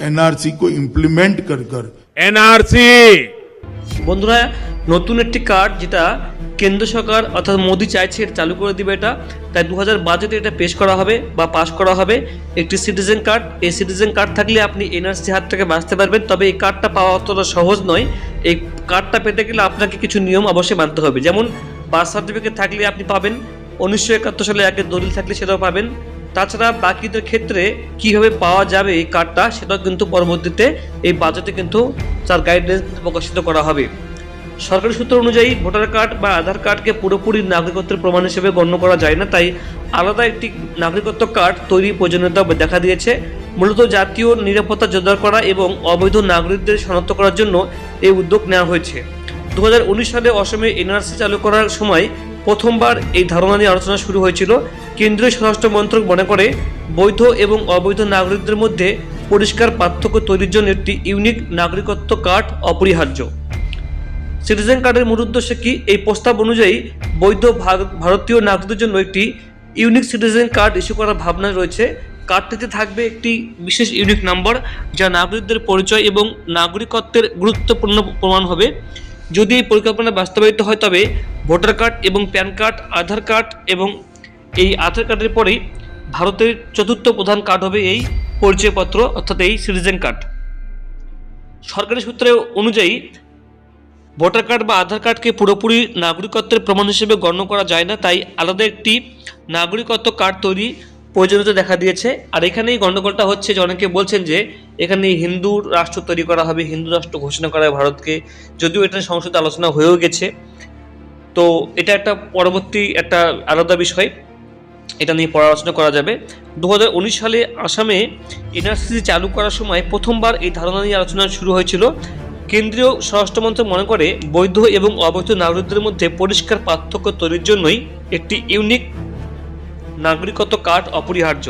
NRC को implement कर कर এনআরসি বন্ধুরা নতুন একটি কার্ড যেটা কেন্দ্র সরকার অর্থাৎ মোদি চাইছে এটা চালু করে দিবে এটা তাই দু হাজার বাজেটে এটা পেশ করা হবে বা পাস করা হবে একটি সিটিজেন কার্ড এই সিটিজেন কার্ড থাকলে আপনি এনআরসি হাত থেকে বাঁচতে পারবেন তবে এই কার্ডটা পাওয়া অতটা সহজ নয় এই কার্ডটা পেতে গেলে আপনাকে কিছু নিয়ম অবশ্যই মানতে হবে যেমন বার্থ সার্টিফিকেট থাকলে আপনি পাবেন উনিশশো একাত্তর সালে একের দলিল থাকলে সেটাও পাবেন তাছাড়া বাকিদের ক্ষেত্রে কীভাবে পাওয়া যাবে এই কার্ডটা সেটাও কিন্তু পরবর্তীতে এই বাজেটে কিন্তু তার গাইডলাইন প্রকাশিত করা হবে। সরকারি সূত্র অনুযায়ী ভোটার কার্ড বা আধার কার্ডকে পুরোপুরি নাগরিকত্বের প্রমাণ হিসেবে গণ্য করা যায় না, তাই আলাদা একটি নাগরিকত্ব কার্ড তৈরির প্রয়োজনীয়তা দেখা দিয়েছে। মূলত জাতীয় নিরাপত্তা জোরদার করা এবং অবৈধ নাগরিকদের শনাক্ত করার জন্য এই উদ্যোগ নেওয়া হয়েছে। দু হাজার উনিশ সালে অসমে এনআরসি চালু করার সময় প্রথমবার এই ধারণা নিয়ে আলোচনা শুরু হয়েছিল। কেন্দ্রীয় স্বরাষ্ট্র মন্ত্রক মনে করে, বৈধ এবং অবৈধ নাগরিকদের মধ্যে পরিষ্কার পার্থক্য তৈরির জন্য একটি ইউনিক নাগরিকত্ব কার্ড অপরিহার্য। সিটিজেন কার্ডের মূল উদ্দেশ্য কি? এই প্রস্তাব অনুযায়ী বৈধ ভারতীয় নাগরিকদের জন্য একটি ইউনিক সিটিজেন কার্ড ইস্যু করার ভাবনা রয়েছে। কার্ডটিতে থাকবে একটি বিশেষ ইউনিক নাম্বার যা নাগরিকদের পরিচয় এবং নাগরিকত্বের গুরুত্বপূর্ণ প্রমাণ হবে। যদি এই পরিকল্পনা বাস্তবায়িত হয় তবে ভোটার কার্ড এবং প্যান কার্ড, আধার কার্ড এবং এই আধার কার্ডের পরেই ভারতের চতুর্থ প্রধান কার্ড হবে এই পরিচয়পত্র, অর্থাৎ এই সিটিজেন কার্ড সরকারি সূত্রে অনুযায়ী ভোটার কার্ড বা আধার কার্ডকে পুরোপুরি নাগরিকত্বের প্রমাণ হিসেবে গণ্য করা যায় না, তাই আলাদা একটি নাগরিকত্ব কার্ড তৈরি প্রয়োজনীয়তা দেখা দিয়েছে। আর এখানেই গণ্ডগোলটা হচ্ছে যে অনেকে বলছেন যে এখানে হিন্দু রাষ্ট্র তৈরি করা হবে, হিন্দু রাষ্ট্র ঘোষণা করা হয় ভারতকে, যদিও এটা সংসদে আলোচনা হয়েও গেছে। তো এটা একটা পরবর্তী একটা আলাদা বিষয়। এটা নিয়ে পড়াশোনা করা যাবে। দু হাজার উনিশ সালে আসামে এনআরসি চালু করার সময় প্রথমবার এই ধারণা নিয়ে আলোচনা শুরু হয়েছিল। কেন্দ্রীয় স্বরাষ্ট্রমন্ত্রক মনে করে বৈধ এবং অবৈধ নাগরিকদের মধ্যে পরিষ্কার পার্থক্য তৈরির জন্যই একটি ইউনিক নাগরিকত্ব কার্ড অপরিহার্য।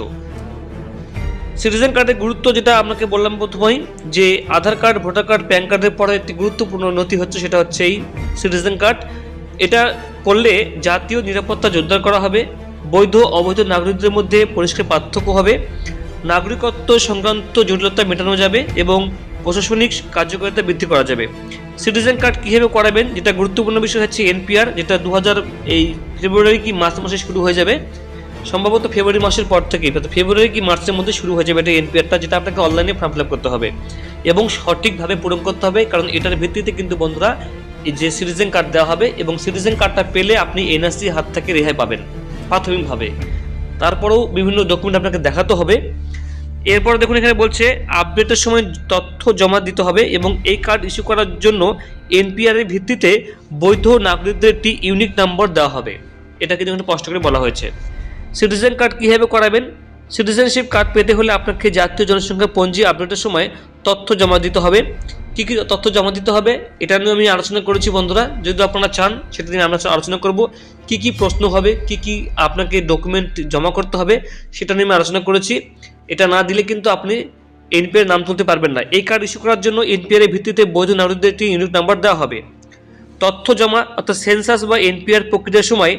সিটিজেন কার্ডের গুরুত্ব যেটা আপনাকে বললাম প্রথমেই, যে Aadhaar card, voter card, PAN কার্ডের পরে একটি গুরুত্বপূর্ণ নথি হচ্ছে সেটা হচ্ছে এই সিটিজেন কার্ড। এটা করলে জাতীয় নিরাপত্তা জোরদার করা হবে। বৈধ অবৈধ নাগরিকদের মধ্যে পরিষ্কার পার্থক্য হবে। নাগরিকত্ব সংক্রান্ত জটিলতা মেটানো যাবে এবং প্রশাসনিক কার্যকারিতা বৃদ্ধি করা যাবে। সিটিজেন কার্ড কীভাবে করাবেন, যেটা গুরুত্বপূর্ণ বিষয় হচ্ছে এনপিআর, যেটা দু হাজার এই ফেব্রুয়ারি কি মার্চ মাসে শুরু হয়ে যাবে। সম্ভবত ফেব্রুয়ারি মাসের পর থেকে ফেব্রুয়ারি কি মার্চের মধ্যে শুরু হয়ে যাবে এটা এনপিআরটা, যেটা আপনাকে অনলাইনে ফর্ম ফিল করতে হবে। এবং সঠিকভাবে পূরণ করতে হবে, কারণ এটার ভিত্তিতে কিন্তু বন্ধুরা যে সিটিজেন কার্ড দেওয়া হবে এবং সিটিজেন কার্ডটা পেলে আপনি এনআরসি হাত থেকে রেহাই পাবেন। প্রাথমিকভাবে। তারপরেও বিভিন্ন ডকুমেন্ট আপনাকে দেখাতে হবে। এরপর দেখুন এখানে বলছে আপডেটের সময় তথ্য জমা দিতে হবে এবং এই কার্ড ইস্যু করার জন্য এনপিআরের ভিত্তিতে বৈধ নাগরিকদের একটি ইউনিক নাম্বার দেওয়া হবে। এটা কিন্তু এখানে স্পষ্ট করে বলা হয়েছে। সিটিজেন কার্ড কীভাবে করাবেন? সিটিজেনশিপ কার্ড পেতে হলে আপনাকে জাতীয় জনসংখ্যা পঞ্জি আপডেটের সময় তথ্য জমা দিতে হবে। কী কী তথ্য জমা দিতে হবে, এটা নিয়ে আমি আলোচনা করেছি বন্ধুরা। যদি আপনারা চান, সেটা নিয়ে আমরা আলোচনা করব। কি কি প্রশ্ন হবে, কি কি আপনাকে ডকুমেন্ট জমা করতে হবে, সেটা নিয়ে আমি আলোচনা করেছি। এটা না দিলে কিন্তু আপনি এনপিআর নাম তুলতে পারবেন না। এই কার্ড ইস্যু করার জন্য এনপিআর এর ভিত্তিতে বৈধ নাগরিকদের একটি ইউনিট নাম্বার দেওয়া হবে। তথ্য জমা অর্থাৎ সেন্সাস বা এনপিআর প্রক্রিয়ার সময়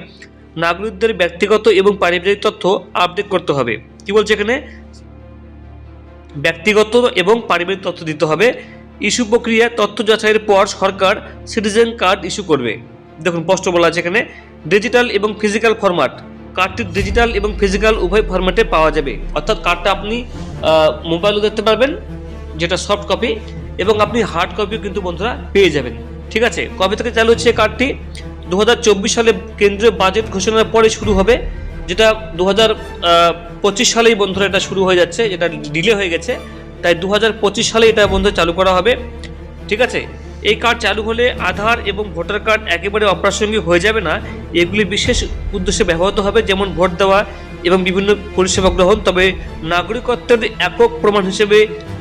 নাগরিকদের ব্যক্তিগত এবং পারিবারিক তথ্য আপডেট করতে হবে। কি বলছে এখানে? ব্যক্তিগত এবং পারিবারিক তথ্য দিতে হবে। ইস্যু প্রক্রিয়া, তথ্য যাচাইয়ের পর সরকার সিটিজেন কার্ড ইস্যু করবে। দেখুন, স্পষ্ট বলা আছে এখানে, ডিজিটাল এবং ফিজিক্যাল ফরম্যাট। কার্ডটি ডিজিটাল এবং ফিজিক্যাল উভয় ফরম্যাটে পাওয়া যাবে। অর্থাৎ কার্ডটা আপনি মোবাইলও দেখতে পারবেন, যেটা সফট কপি, এবং আপনি হার্ড কপিও কিন্তু বন্ধুরা পেয়ে যাবেন। ঠিক আছে? কবে থেকে চালু হচ্ছে কার্ডটি? দু হাজার চব্বিশ সালে কেন্দ্রীয় বাজেট ঘোষণার পরে শুরু হবে, যেটা দু হাজার পঁচিশ সালেই বন্ধুরা এটা শুরু হয়ে যাচ্ছে, এটা ডিলে হয়ে গেছে। তাই দু হাজার পঁচিশ সালে এটা বন্ধু চালু করা হবে। ঠিক আছে? এই কার্ড চালু হলে আধার এবং ভোটার কার্ড একেবারে অপ্রাসঙ্গিক হয়ে যাবে না। এগুলি বিশেষ উদ্দেশ্যে ব্যবহৃত হবে, যেমন ভোট দেওয়া এবং বিভিন্ন পরিষেবা গ্রহণ। তবে নাগরিকত্বের একক প্রমাণ হিসেবে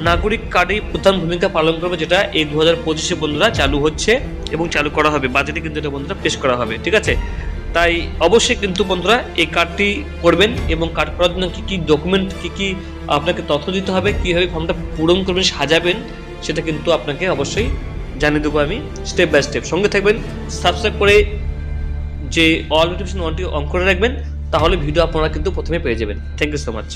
নাগরিক কার্ডই প্রধান ভূমিকা পালন করবে, যেটা এই দু হাজার পঁচিশে বন্ধুরা চালু হচ্ছে এবং চালু করা হবে। বাজেটে কিন্তু এটা বন্ধুরা পেশ করা হবে। ঠিক আছে? তাই অবশ্যই কিন্তু বন্ধুরা এই কার্ডটি করবেন এবং কার্ড করার জন্য কী কী ডকুমেন্ট কী কী আপনাকে তথ্য দিতে হবে, কীভাবে ফর্মটা পূরণ করবেন, সাজাবেন, সেটা কিন্তু আপনাকে অবশ্যই জানিয়ে দেবো আমি স্টেপ বাই স্টেপ সঙ্গে থাকবেন সাবস্ক্রাইব করে যে অল নোটিফিকেশন অনটি অন করে রাখবেন, তাহলে ভিডিও আপনারা কিন্তু প্রথমে পেয়ে যাবেন। Thank you so much